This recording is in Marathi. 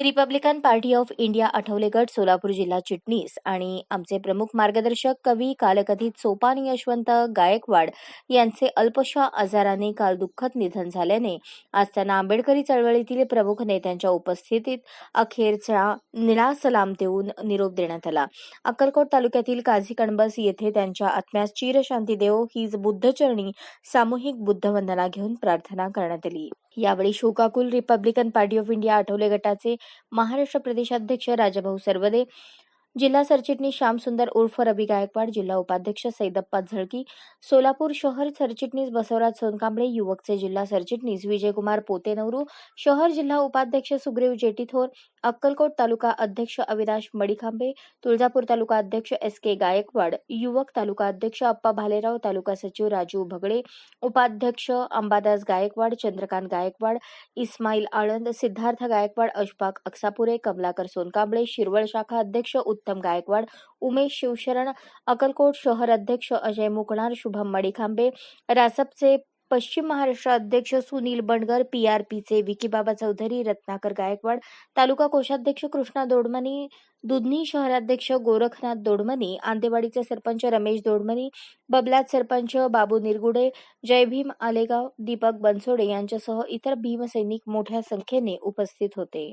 Republican party of India Athawale गट सोलापूर जिल्हा चिटणीस आणि आमचे प्रमुख मार्गदर्शक कवी कालकथित सोपान यशवंत गायकवाड यांचे अल्पशा आजाराने काल दुःखद निधन झाल्याने आज त्यांना आंबेडकरी चळवळीतील प्रमुख नेत्यांच्या उपस्थितीत अखेरचा निळा सलाम देऊन निरोप देण्यात आला. अक्कलकोट तालुक्यातील काझी कणबस येथे त्यांच्या आत्म्यास चिरशांती देव हीच बुद्धचरणी सामूहिक बुद्धवंदना घेऊन प्रार्थना करण्यात आली. यावेळी शोकाकुल Republican party of India Athawale गटाचे महाराष्ट्र प्रदेशाध्यक्ष राजाभाऊ सरवदे जिल्हा सरचिटणीस श्यामसुंदर उर्फ रवी गायकवाड जिल्हा उपाध्यक्ष सैदप्पा झळकी सोलापूर शहर सरचिटणीस बसवराज सोनकांबळे युवकचे जिल्हा सरचिटणीस विजयकुमार पोतेनवरू शहर जिल्हा उपाध्यक्ष सुग्रीव जेटीथोर अक्कलकोट तालुका अध्यक्ष अविनाश मडिखांबे तुळजापूर तालुका अध्यक्ष एस के गायकवाड युवक तालुका अध्यक्ष अप्पा भालेराव तालुका सचिव राजू भगडे उपाध्यक्ष अंबादास गायकवाड चंद्रकांत गायकवाड इस्माईल आळंद सिद्धार्थ गायकवाड अशफाक अक्सापुरे कमलाकर सोनकांबळे शिरवळ शाखा अध्यक्ष उत्तम गायकवाड उमेश शिवशरण अक्कलकोट शहर अध्यक्ष अजय मुकणार शुभम मडिखांबे रासपचे पश्चिम महाराष्ट्र अध्यक्ष सुनील बंडगर पीआरपीचे विकीबाबा चौधरी रत्नाकर गायकवाड तालुका कोषाध्यक्ष कृष्णा दोडमणी दुधनी शहराध्यक्ष गोरखनाथ दोडमणी आंदेवाडीचे सरपंच रमेश दोडमणी बबलात सरपंच बाबू निरगुडे जय भीम आलेगाव दीपक बनसोडे यांच्यासह इतर भीमसैनिक मोठ्या संख्येने उपस्थित होते.